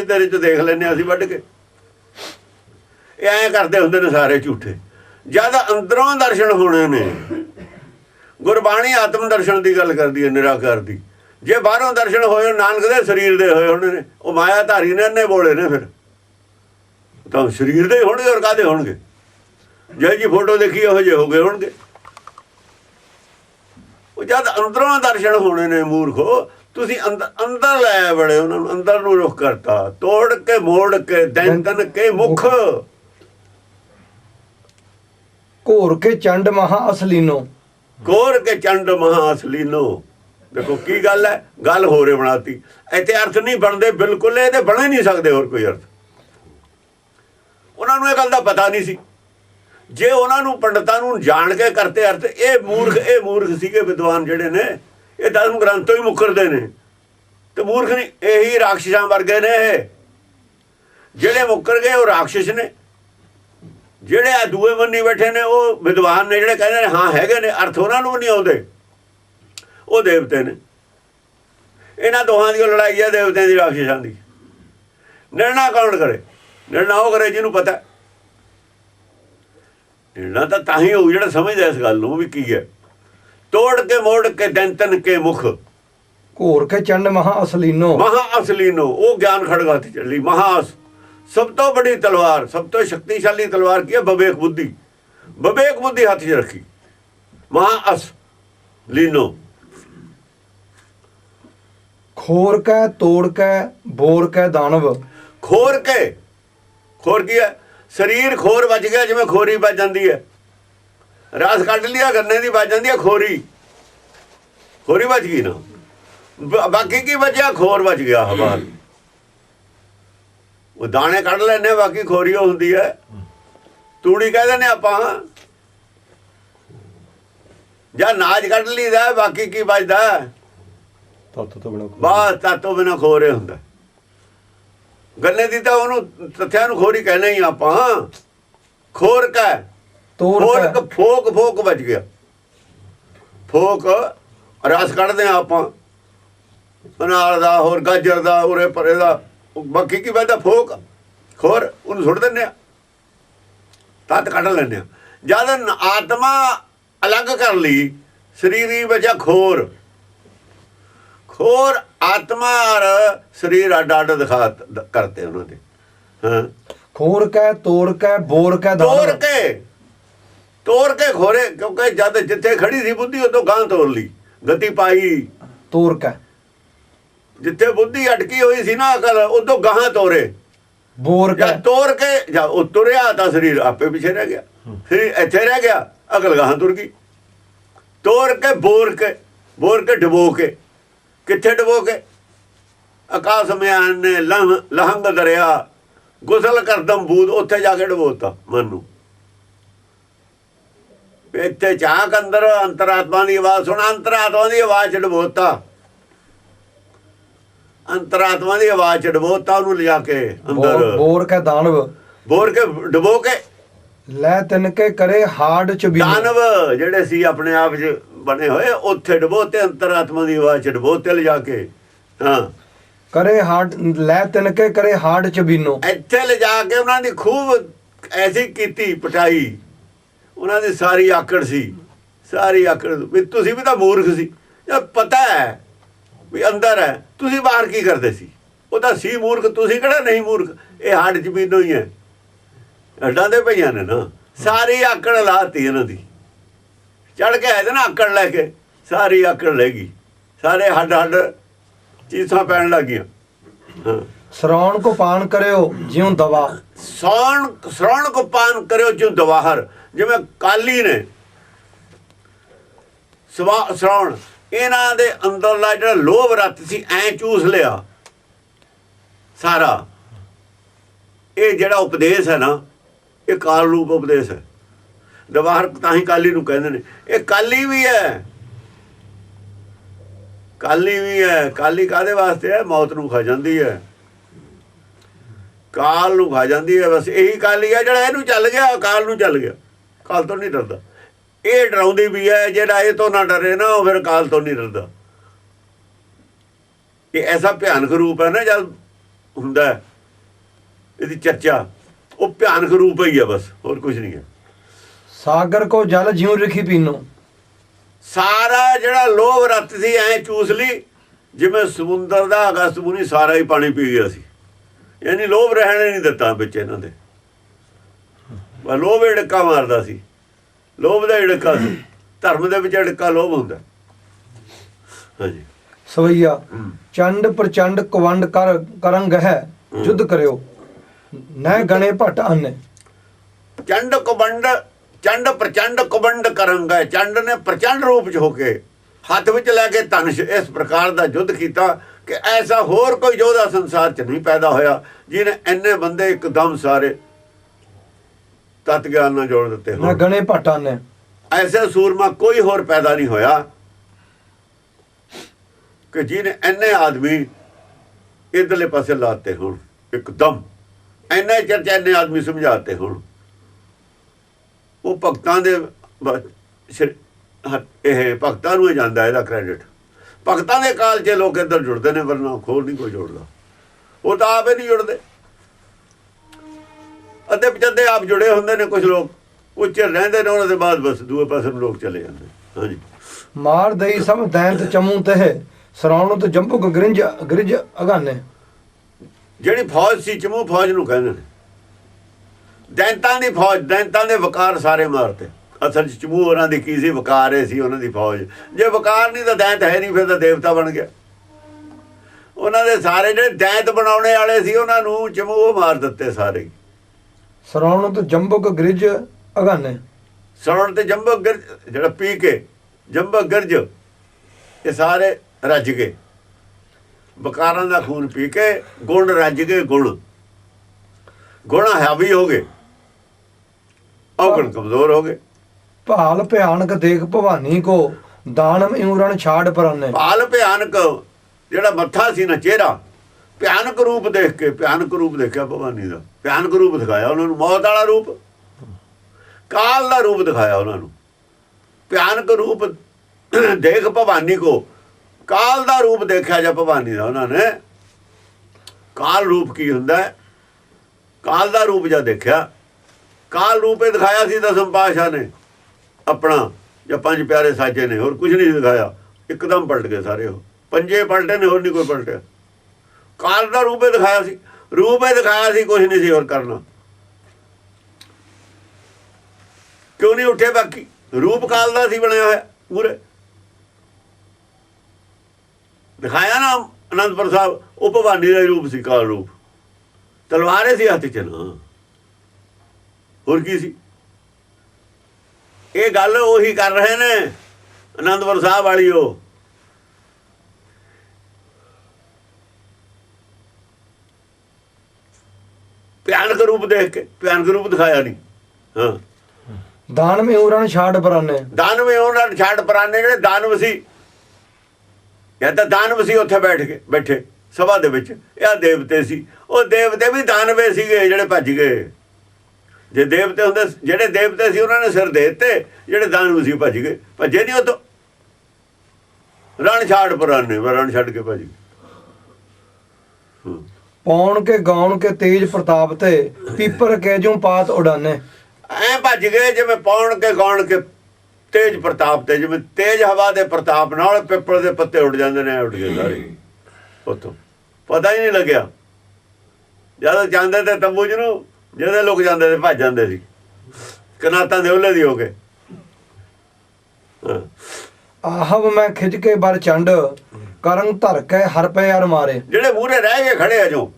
ਵੀ ਤੇਰੇ ਚ ਦੇਖ ਲੈਨੇ ਅਸੀਂ ਵੱਢ ਕੇ। ਇਹ ਕਰਦੇ ਹੁੰਦੇ ਨੇ ਸਾਰੇ ਝੂਠੇ। ਜਦ ਅੰਦਰੋਂ ਦਰਸ਼ਨ ਹੋਣੇ ਨੇ। ਗੁਰਬਾਣੀ ਆਤਮ ਦਰਸ਼ਨ ਦੀ ਗੱਲ ਕਰਦੀ ਹੈ, ਨਿਰਾਕਾਰ ਦੀ। ਜੇ ਬਾਹਰੋਂ ਦਰਸ਼ਨ ਹੋਏ, ਨਾਨਕ ਦੇ ਸਰੀਰ ਦੇ ਹੋਏ ਹੋਣੇ ਨੇ। ਉਹ ਮਾਇਆ ਧਾਰੀ ਨੇ, ਇੰਨੇ ਬੋਲੇ ਨੇ ਫਿਰ। ਤਾਂ ਸਰੀਰ ਦੇ ਹੋਣਗੇ ਔਰ ਕਾਦੇ ਹੋਣਗੇ? ਜੇ ਜੀ ਫੋਟੋ ਦੇਖੀ, ਉਹ ਜੇ ਹੋ ਗਏ ਹੋਣਗੇ। ਉਹ ਜਦ ਅੰਦਰੋਂ ਦਰਸ਼ਨ ਹੋਣੇ ਨੇ, ਮੂਰਖੋ। ਤੁਸੀਂ ਅੰਦਰ ਅੰਦਰ ਲੈ ਬੜੇ ਉਹਨਾਂ ਨੂੰ ਅੰਦਰ ਨੂੰ ਰੁਖ ਕਰਤਾ। ਤੋੜ ਕੇ ਮੋੜ ਕੇ ਦੈਂਤਨ ਕੇ ਮੁਖ। ਘੋਰ ਕੇ ਚੰਡ ਮਹਾ ਅਸਲੀਨੋ। ਕੋਰ ਕੇ ਚੰਡ ਮਹਾ ਅਸਲੀਨੋ। ਦੇਖੋ ਕੀ ਗੱਲ ਹੈ? ਗੱਲ ਹੋਰੇ ਬਣਾਤੀ। ਇੱਥੇ ਅਰਥ ਨਹੀਂ ਬਣਦੇ ਬਿਲਕੁਲ ਇਹਦੇ ਬਣੇ ਨਹੀਂ ਸਕਦੇ ਹੋਰ ਕੋਈ ਅਰਥ। ਉਹਨਾਂ ਨੂੰ ਇਹ ਗੱਲ ਦਾ ਪਤਾ ਨਹੀਂ ਸੀ। ਜੇ ਉਹਨਾਂ ਨੂੰ ਪੰਡਤਾਂ ਨੂੰ ਜਾਣ ਕੇ ਕਰਤੇ ਅਰਥ ਇਹ ਮੂਰਖ ਇਹ ਮੂਰਖ ਸੀਗੇ ਵਿਦਵਾਨ ਜਿਹੜੇ ਨੇ। ਇਹ ਧਰਮ ਗ੍ਰੰਥੋਂ ਹੀ ਮੁਕਰਦੇ ਨੇ। ਤੇ ਮੂਰਖ ਨਹੀਂ, ਇਹੀ ਰਾਖਸ਼ਾਂ ਵਰਗੇ ਨੇ ਇਹ। ਜਿਹੜੇ ਮੁੱਕਰ ਗਏ ਉਹ ਰਾਖਸ਼ ਨੇ। ਜਿਹੜੇ ਆ ਦੂਏ ਬੰਨੀ ਬੈਠੇ ਨੇ, ਉਹ ਵਿਦਵਾਨ ਨੇ, ਜਿਹੜੇ ਕਹਿੰਦੇ ਨੇ, ਹਾਂ, ਹੈਗੇ ਨੇ, ਅਰਥ ਉਹਨਾਂ ਨੂੰ ਨਹੀਂ ਆਉਂਦੇ। ਉਹ ਦੇਵਤੇ ਨੇ। ਇਹਨਾਂ ਦੋਹਾਂ ਦੀ ਲੜਾਈ ਹੈ ਦੇਵਤਿਆਂ ਦੀ, ਰਾਖਸ਼ਾਂ ਦੀ। ਨਿਰਣਾ ਕੌਣ ਕਰੇ? ਨਿਰਣਾ ਉਹ ਕਰੇ ਜਿਹਨੂੰ ਪਤਾ। ਨਿਰਣਾ ਤਾਂ ਤਾਂ ਹੀ ਹੋਊ, ਜਿਹੜਾ ਸਮਝਦਾ ਇਸ ਗੱਲ ਨੂੰ ਵੀ ਕੀ ਹੈ। ਤੋੜ ਕੇ ਮੋੜ ਕੇ ਦੰਤਨ ਕੇ ਮੁਖ। ਘੋਰ ਕੇ ਚੰਡ ਮਹਾ ਅਸਲੀਨੋ। ਮਹਾ ਅਸਲੀ ਨੂੰ ਉਹ ਗਿਆਨ ਖੜਗਾ ਤੇ ਚੱਲੀ। ਮਹਾ ਸਭ ਤੋਂ ਬੜੀ ਤਲਵਾਰ ਸਭ ਤੋਂ ਸ਼ਕਤੀਸ਼ਾਲੀ ਤਲਵਾਰ ਕੀ ਹੈ? ਵਿਵੇਕ ਬੁੱਧੀ। ਵਿਵੇਕ ਬੁੱਧੀ ਹੱਥ 'ਚ ਰੱਖੀ। ਮਹਾ ਅਸ ਲੀਨੋ। ਖੋਰ ਕੈ ਤੋੜ ਕੈ ਬੋਰ ਕੈ ਦਾਨਵ। ਖੋਰ ਕੇ। ਖੋਰ ਕੀ ਹੈ? ਸਰੀਰ ਖੋਰ ਵੱਜ ਗਿਆ ਜਿਵੇਂ ਖੋਰੀ ਵੱਜ ਜਾਂਦੀ ਹੈ। ਰਾਸ ਕੱਢ ਲਿਆ ਗੰਨੇ ਦੀ ਵੱਜ ਜਾਂਦੀ ਹੈ ਖੋਰੀ। ਖੋਰੀ ਵੱਜ ਗਈ ਨਾ। ਬ- ਬਾਕੀ ਕੀ ਬਚਿਆ ਖੋਰ ਵੱਜ ਗਿਆ ਹਵਾ ਉਹ ਦਾਣੇ ਕੱਢ ਲੈਨੇ ਬਾਕੀ ਖੋਰੀ ਹੁੰਦੀ ਹੈ ਤੂੜੀ ਕਹਿ ਦਿੰਦੇ ਆਪਾਂ। ਜਾਂ ਨਾਜ ਕੱਢ ਲਈਦਾ ਬਾਕੀ ਕੀ ਬਚਦਾ ਤਤ ਤੋਂ ਬਿਨਾ ਬਾਤ ਤਾਤੋਂ ਬਿਨਾ ਖੋਰੇ ਹੁੰਦਾ। ਗੰਨੇ ਦੀ ਤਾਂ ਉਹਨੂੰ ਤਥਿਆਂ ਨੂੰ ਖੋਰੀ ਕਹਿਣਾ ਹੀ ਆਪਾਂ। ਖੋਰ ਕਾ ਤੋੜ ਖੋਰ ਕੈ ਕ ਫੋਕ ਫੋਕ ਵੱਜ ਗਿਆ। ਫੋਕ ਰਸ ਕੱਢਦੇ ਆ ਆਪਾਂ। ਅਨਾਰ ਦਾ ਹੋਰ ਗਾਜਰ ਦਾ ਉਰੇ ਪਰੇ ਦਾ। ਬਾਕੀ ਕੀ ਵੱਜਦਾ? ਫੋਕ। ਖੋਰ ਉਹਨੂੰ ਸੁੱਟ ਦਿੰਦੇ ਆ ਤਤ ਕੱਢ ਲੈਂਦੇ ਆ ਜਦ ਆਤਮਾ ਅਲੱਗ ਕਰ ਲਈ ਸਰੀਰ ਹੀ ਬਚਿਆ ਖੋਰ। ਖੋਰ ਆਤਮਾ ਔਰ ਸਰੀਰ ਅੱਡ ਅੱਡ ਦਿਖਾ ਕਰਤੇ ਉਹਨਾਂ ਦੇ। ਹਾਂ। ਖੋਰ ਕੈ ਤੋੜ ਕੈ ਬੋਰ ਕੈ ਦਾਨਵ ਕੇ। ਤੋੜ ਕੇ ਖੋਰੇ ਕਿਉਂਕਿ ਜਦ ਜਿੱਥੇ ਖੜੀ ਸੀ ਬੁੱਧੀ ਉਦੋਂ ਗਾਂ ਤੋੜ ਲਈ ਗਤੀ ਪਾਈ। ਤੋੜ ਕੈ। ਜਿੱਥੇ ਬੁੱਧੀ ਅਟਕੀ ਹੋਈ ਸੀ ਨਾ ਅਕਲ ਉਦੋਂ ਗਾਂ ਤੋਰੇ। ਬੋਰ ਕੈ। ਤੋੜ ਕੇ ਜਾਂ ਉਹ ਤੁਰਿਆ ਤਾਂ ਸਰੀਰ ਆਪੇ ਪਿੱਛੇ ਰਹਿ ਗਿਆ। ਸਰੀਰ ਇੱਥੇ ਰਹਿ ਗਿਆ ਅਕਲ ਗਾਂ ਤੁਰ ਗਈ। ਤੋੜ ਕੇ ਬੋਰ ਕੇ ਬੋਰ ਕੇ ਡਬੋ ਕੇ। ਕਿੱਥੇ ਡਬੋ ਕੇ? ਆਕਾਸ਼ ਮਿਆਨ ਨੇ ਲਹੰਗ ਦਰਿਆ ਗੁਸਲ ਕਰਦਮ ਬੂਦ ਉੱਥੇ ਜਾ ਕੇ ਡਬੋਤਾ ਮਨ ਨੂੰ। ਇੱਥੇ ਚਾਕ ਅੰਦਰ ਅੰਤਰਾਤਮਾ ਦੀ ਆਵਾਜ਼ ਸੁਣ ਅੰਤਰਾਤਮਾ ਦੀ ਆਵਾਜ਼ ਡਬੋਤਾ ਅੰਤਰਾਤਮਾ ਦੀ ਆਵਾਜ਼ ਡਬੋਤਾ ਉਹਨੂੰ ਲਿਜਾ ਕੇ ਅੰਦਰ। ਬੋਰ ਕੈ ਦਾਨਵ। ਬੋਰ ਕੇ ਡਬੋ ਕੇ। ਲੈ ਤਿਨ ਕੇ ਕਰੇ ਹਾਰਡ ਚ ਵੀ। ਦਾਨਵ ਜਿਹੜੇ ਸੀ ਆਪਣੇ ਆਪ 'ਚ ਬਣੇ ਹੋਏ ਉੱਥੇ ਡਬੋਤੇ ਅੰਤਰਾਤਮਾ ਦੀ ਆਵਾਜ਼ ਡਬੋਤੇ ਲਿਜਾ ਕੇ। ਹਾਂ। ਕਰੇ ਹਾਰਡ ਲੈ ਤਿਨ ਕੇ ਕਰੇ ਹਾਰਡ ਚ ਬੀਨੋ। ਇੱਥੇ ਲਿਜਾ ਕੇ ਉਹਨਾਂ ਦੀ ਖੂਬ ਐਸੀ ਕੀਤੀ ਪਟਾਈ ਉਹਨਾਂ ਦੀ ਸਾਰੀ ਆਕੜ ਸੀ। ਸਾਰੀ ਆਕੜ। ਵੀ ਤੁਸੀਂ ਵੀ ਤਾਂ ਮੂਰਖ ਸੀ। ਇਹ ਪਤਾ ਹੈ ਵੀ ਅੰਦਰ ਹੈ। ਤੁਸੀਂ ਬਾਹਰ ਕੀ ਕਰਦੇ ਸੀ? ਉਹ ਤਾਂ ਸੀ ਮੂਰਖ ਤੁਸੀਂ ਕਿਹੜਾ ਨਹੀਂ ਮੂਰਖ? ਇਹ ਹੱਡ ਵੀ ਹੀ ਹੈ। ਅੱਡਾਂ ਦੇ ਪਈਆਂ ਨੇ ਨਾ। ਸਾਰੀ ਆਕੜ ਲਾਤੀ ਇਹਨਾਂ ਦੀ। ਚੜ ਕੇ ਆਏ ਨਾ ਆਕੜ ਲੈ ਕੇ। ਸਾਰੀ ਆਕੜ ਲੈ ਗਈ। ਸਾਰੇ ਹੱਡ ਹੱਡ ਚੀਸਾਂ ਪੈਣ ਲੱਗੀਆਂ ਸ਼ਰਾਉਣ ਕੋ ਪਾਨ ਕਰਿਓ ਜਿਉ ਦਵਾ। ਸੌਣ ਸ਼ਰਣ ਕੋ ਪਾਨ ਕਰਿਓ ਜੋ ਦਵਾਹਰ ਜਿਵੇਂ ਕਾਲੀ ਨੇ, ਸਵਾ ਸਰਾਉਣ ਇਹਨਾਂ ਦੇ ਅੰਦਰਲਾ ਜਿਹੜਾ ਲੋਭ ਰੱਤ ਸੀ, ਐ ਚੂਸ ਲਿਆ ਸਾਰਾ। ਇਹ ਜਿਹੜਾ ਉਪਦੇਸ਼ ਹੈ ਨਾ, ਇਹ ਕਾਲ ਰੂਪ ਉਪਦੇਸ਼ ਹੈ। ਦਵਾਹਰ ਤਾਂ ਹੀ ਕਾਲੀ ਨੂੰ ਕਹਿੰਦੇ ਨੇ, ਇਹ ਕਾਲੀ ਵੀ ਹੈ। ਕਾਲੀ ਵੀ ਹੈ ਕਾਲੀ ਕਾਦੇ ਵਾਸਤੇ ਹੈ? ਮੌਤ ਨੂੰ ਖਾ ਜਾਂਦੀ ਹੈ। ਕਾਲ ਨੂੰ ਖਾ ਜਾਂਦੀ ਹੈ, ਬਸ ਇਹੀ ਕਾਲੀ ਹੈ ਜਿਹੜਾ ਇਹਨੂੰ ਚੱਲ ਗਿਆ, ਕਾਲ ਨੂੰ ਚੱਲ ਗਿਆ। ਕਾਲ ਤੋਂ ਨਹੀਂ ਡਰਦਾ। ਇਹ ਡਰਾਉਂਦੀ ਵੀ ਹੈ ਜਿਹੜਾ ਇਹ ਤੋਂ ਨਾ ਡਰੇ ਨਾ ਉਹ ਫਿਰ ਕਾਲ ਤੋਂ ਨਹੀਂ ਡਰਦਾ। ਇਹ ਐਸਾ ਭਿਆਨਕ ਰੂਪ ਹੈ ਨਾ ਜਦ ਹੁੰਦਾ ਹੈ ਇਹਦੀ ਚਰਚਾ ਉਹ ਭਿਆਨਕ ਰੂਪ ਹੀ ਆ ਬਸ ਹੋਰ ਕੁਝ ਨਹੀਂ ਹੈ। ਸਾਗਰ ਕੋ ਜਲ ਜਿਉ ਰਖੀ ਪੀਨੋ। ਸਾਰਾ ਜਿਹੜਾ ਲੋਭ ਰੱਤ ਸੀ ਐ ਚੂਸ ਲਈ ਜਿਵੇਂ ਸਮੁੰਦਰ ਦਾ ਅਗਸਤ ਮੁਨੀ ਸਾਰਾ ਹੀ ਪਾਣੀ ਪੀ ਗਿਆ ਸੀ। ਯਾਨੀ ਲੋਭ ਰਹਿਣੇ ਨਹੀਂ ਦਿੱਤਾ ਵਿੱਚ ਇਹਨਾਂ ਦੇ। ਬਾ ਲੋਭ ੜਕਾ ਮਾਰਦਾ ਸੀ। ਲੋਭ ਦਾ ੜਕਾ ਸੀ। ਧਰਮ ਦੇ ਵਿੱਚ ੜਕਾ ਲੋਭ ਹੁੰਦਾ। ਹਾਂਜੀ। ਸਵਈਆ ਚੰਡ ਪ੍ਰਚੰਡ ਕਵੰਡ ਕਰ ਕਰੰਗ ਹੈ ਯੁੱਧ ਕਰਿਓ। ਨੈ ਗਣੇ ਭਟ ਅੰਨ ਚੰਡ ਕੁਬੰਡ ਚੰਡ ਪ੍ਰਚੰਡ ਕੁਬੰਡ ਕਰੰਗਾ ਚੰਡ ਨੇ ਪ੍ਰਚੰਡ ਰੂਪ ਚ ਹੋ ਕੇ ਹੱਥ ਵਿੱਚ ਲੈ ਕੇ ਧਨੁਸ਼ ਇਸ ਪ੍ਰਕਾਰ ਦਾ ਯੁੱਧ ਕੀਤਾ ਕਿ ਐਸਾ ਹੋਰ ਕੋਈ ਯੋਧਾ ਸੰਸਾਰ ਚ ਨਹੀਂ ਪੈਦਾ ਹੋਇਆ ਜਿਹਨੇ ਇੰਨੇ ਬੰਦੇ ਇੱਕਦਮ ਸਾਰੇ ਤਤ ਗਿਆਨ ਨਾਲ ਜੋੜ ਦਿੱਤੇ ਨੈ ਹੋਣ ਗਣੇ ਭਟ ਅੰਨ ਐਸੇ ਸੂਰਮਾ ਕੋਈ ਹੋਰ ਪੈਦਾ ਨਹੀਂ ਹੋਇਆ ਕਿ ਜਿਹਨੇ ਇੰਨੇ ਆਦਮੀ ਇਧਰਲੇ ਪਾਸੇ ਲਾਤੇ ਹੋਣ ਇੱਕਦਮ। ਇੰਨੇ ਚਰਚਾ ਇੰਨੇ ਆਦਮੀ ਸਮਝਾਤੇ ਹੋਣ। ਉਹ ਭਗਤਾਂ ਦੇ ਇਹ ਭਗਤਾਂ ਨੂੰ ਹੀ ਜਾਂਦਾ ਇਹਦਾ ਕ੍ਰੈਡਿਟ ਭਗਤਾਂ ਦੇ ਕਾਲ 'ਚ ਲੋਕ ਇੱਧਰ ਜੁੜਦੇ ਨੇ ਵਰਨਾ ਖੋਰ ਨਹੀਂ ਕੋਈ ਜੁੜਦਾ। ਉਹ ਤਾਂ ਆਪੇ ਨਹੀਂ ਜੁੜਦੇ। ਅੱਧੇ ਪਚੱਦੇ ਆਪ ਜੁੜੇ ਹੁੰਦੇ ਨੇ ਕੁਝ ਲੋਕ। ਕੁਝ ਚਿਰ ਰਹਿੰਦੇ ਨੇ ਉਹਨਾਂ ਦੇ ਬਾਅਦ ਬਸ ਦੂਏ ਪਾਸੇ ਨੂੰ ਲੋਕ ਚਲੇ ਜਾਂਦੇ। ਹਾਂਜੀ। ਮਾਰ ਦਈ ਸਭ ਦੈਂਤ ਚਮੂ ਤਹ ਸਰਾਉਣ ਤੋਂ ਜੰਬੁਕ ਗ੍ਰਿੰਜ ਗ੍ਰਿਜ ਅਗਾਨੇ। ਜਿਹੜੀ ਫੌਜ ਸੀ ਚਮੂ ਫੌਜ ਨੂੰ ਕਹਿੰਦੇ ਨੇ। ਦੈਂਤਾਂ ਦੀ ਫੌਜ ਦੈਂਤਾਂ ਦੇ ਵਕਾਰ ਸਾਰੇ ਮਾਰਤੇ। ਅਸਲ ਚ ਚਮੂ ਉਹਨਾਂ ਦੀ ਕੀ ਸੀ? ਵਕਾਰ ਇਹ ਸੀ ਉਹਨਾਂ ਦੀ ਫੌਜ। ਜੇ ਵਕਾਰ ਨਹੀਂ ਤਾਂ ਦੈਂਤ ਹੈ ਨਹੀਂ ਫਿਰ ਤਾਂ ਦੇਵਤਾ ਬਣ ਗਿਆ। ਉਹਨਾਂ ਦੇ ਸਾਰੇ ਜਿਹੜੇ ਦੈਂਤ ਬਣਾਉਣੇ ਵਾਲੇ ਸੀ ਉਹਨਾਂ ਨੂੰ ਚਮੂ ਉਹ ਮਾਰ ਦਿੱਤੇ ਸਾਰੇ। ਹੀ। ਸਰਾਉਣ ਤੋਂ ਜੰਬੁਕ ਗ੍ਰਿਜ ਅਗਾਨੇ। ਸੌਣ ਤੇ ਜੰਬਕ ਗਿਰਜ ਜਿਹੜਾ ਪੀ ਕੇ ਜੰਬਕ ਗਿਰਜ ਇਹ ਸਾਰੇ ਰੱਜ ਗਏ। ਬਕਾਰਾਂ ਦਾ ਖੂਨ ਪੀ ਕੇ ਗੁਣ ਰੱਜ ਗਏ ਗੁਣ ਗੁਣ ਹਾਵੀ ਹੋ ਗਏ। ਔਗਣ ਕਮਜ਼ੋਰ ਹੋ ਗਏ। ਭਾਲ ਭਿਆਨਕ ਦੇਖ ਭਵਾਨੀ ਕੋ ਦਾਨਮ ਇਉਰਨ ਛਾੜ ਪਰਾਨੇ। ਭਾਲ ਭਿਆਨਕ ਜਿਹੜਾ ਮੱਥਾ ਸੀ ਨਾ ਚਿਹਰਾ ਭਿਆਨਕ ਰੂਪ ਦੇਖ ਕੇ, ਭਿਆਨਕ ਰੂਪ ਦੇਖਿਆ ਭਵਾਨੀ ਦਾ। ਭਿਆਨਕ ਰੂਪ ਦਿਖਾਇਆ ਉਹਨਾਂ ਨੂੰ, ਮੌਤ ਵਾਲਾ ਰੂਪ। ਕਾਲ ਦਾ ਰੂਪ ਦਿਖਾਇਆ ਉਹਨਾਂ ਨੂੰ। ਭਿਆਨਕ ਰੂਪ ਦੇਖ ਭਵਾਨੀ ਕੋ। ਕਾਲ ਦਾ ਰੂਪ ਦੇਖਿਆ ਜਾ ਭਵਾਨੀ ਦਾ ਉਹਨਾਂ ਨੇ। ਕਾਲ ਰੂਪ ਕੀ ਹੁੰਦਾ ਕਾਲ ਦਾ ਰੂਪ ਜਾਂ ਦੇਖਿਆ। ਕਾਲ ਰੂਪੇ ਦਿਖਾਇਆ ਸੀ ਦਸਮ ਪਾਸ਼ਾ ਨੇ। ਆਪਣਾ, ਜਾਂ ਪੰਜ ਪਿਆਰੇ ਸਾਜੇ ਨੇ, ਹੋਰ ਕੁਝ ਨਹੀਂ ਦਿਖਾਇਆ। ਇੱਕਦਮ ਪਲਟ ਗਏ ਸਾਰੇ ਉਹ। ਪੰਜੇ ਪਲਟੇ ਨੇ, ਹੋਰ ਨਹੀਂ ਕੋਈ ਪਲਟਿਆ। ਕਾਲ ਦਾ ਰੂਪੇ ਦਿਖਾਇਆ ਸੀ। ਰੂਪੇ ਦਿਖਾਇਆ ਸੀ ਕੁਝ ਨਹੀਂ ਸੀ ਹੋਰ ਕਰਨਾ। ਕਿਉਂ ਨਹੀਂ ਉੱਠੇ ਬਾਕੀ? ਰੂਪ ਕਾਲ ਦਾ ਸੀ ਬਣਿਆ ਹੋਇਆ, ਪੂਰੇ। ਦਿਖਾਇਆ ਨਾ ਅਨੰਦਪੁਰ ਸਾਹਿਬ, ਉਹ ਭਵਾਨੀ ਦਾ ਹੀ ਰੂਪ ਸੀ, ਕਾਲ ਰੂਪ। ਤਲਵਾਰੇ ਸੀ ਹੱਥ ਚ ਨਾ। ਹੋਰ ਕੀ ਸੀ? ਇਹ ਗੱਲ ਉਹੀ ਕਰ ਰਹੇ ਨੇ ਅਨੰਦਪੁਰ ਸਾਹਿਬ ਵਾਲੀ ਉਹ। ਭਿਆਨਕ ਰੂਪ ਦੇਖ ਕੇ ਭਿਆਨਕ ਰੂਪ ਦਿਖਾਇਆ ਨਹੀਂ। ਹਾਂ। ਦਾਨਮ ਇਉਰਨ ਛਾੜ ਪਰਾਨੇ। ਦਾਨਵੇ ਉਹਨਾਂ ਨੇ ਛੱਡ ਪਰਾਨੇ ਜਿਹੜੇ ਦਾਨਵ ਸੀ। ਇਹ ਤਾਂ ਦਾਨਵ ਸੀ ਉੱਥੇ ਬੈਠ ਕੇ ਬੈਠੇ ਸਭਾ ਦੇ ਵਿੱਚ। ਇਹ ਦੇਵਤੇ ਸੀ। ਉਹ ਦੇਵਤੇ ਵੀ ਦਾਨਵੇ ਸੀਗੇ ਜਿਹੜੇ ਭੱਜ ਗਏ। ਜੇ ਦੇਵਤੇ ਹੁੰਦੇ ਜਿਹੜੇ ਦੇਵਤੇ ਸੀ ਉਹਨਾਂ ਨੇ ਸਿਰ ਦੇ ਦਿੱਤੇ ਜਿਹੜੇ ਦਾਨਵ ਸੀ ਭੱਜ ਗਏ। ਭੱਜੇ ਨਹੀਂ ਉਤੋਂ ਰਣ ਛਾੜ ਪਰਾਨੇ ਰਣ ਛੱਡ ਕੇ ਭੱਜ ਗਏ ਹੂੰ। ਪੌਣ ਕੇ ਗਾਉਣ ਕੇ ਤੇਜ ਪ੍ਰਤਾਪ ਤੇ ਪੀਪਰ ਕੇ ਜੂ ਪਾਤ ਉਡਾਨੇ। ਐ ਭੱਜ ਗਏ ਜਿਵੇਂ ਪੌਣ ਕੇ ਗਾਉਣ ਕੇ ਤੇਜ ਪ੍ਰਤਾਪ ਤੇ ਜਿਵੇਂ ਤੇਜ ਹਵਾ ਦੇ ਪ੍ਰਤਾਪ ਨਾਲ ਪਿੱਪਲ ਦੇ ਪੱਤੇ ਉੱਡ ਜਾਂਦੇ ਨੇ ਉੱਡ ਗਏ ਸਾਰੇ। ਉਤੋਂ ਪਤਾ ਹੀ ਨਹੀਂ ਲੱਗਿਆ। ਜਦੋਂ ਜਾਂਦੇ ਤੇ ਤੰਬੂ ਚ ਨੂੰ ਜਿਹਦੇ ਲੋਕ ਜਾਂਦੇ ਤੇ ਭੱਜ ਜਾਂਦੇ ਸੀ। ਕਨਾਤਾਂ ਦੇ ਉਹਲੇ ਦੀ ਹੋ ਕੇ। ਹਾਂ। ਆਹਵ ਮੈਂ ਖਿੱਚ ਕੇ ਬਰ ਚੰਡ ਕਰੰਗ ਧਰ ਕੇ ਹਰ ਪੈ ਯਾਰ ਮਾਰੇ। ਜਿਹੜੇ ਮੂਹਰੇ ਰਹਿ ਗਏ ਖੜੇ ਆ ਜੋ।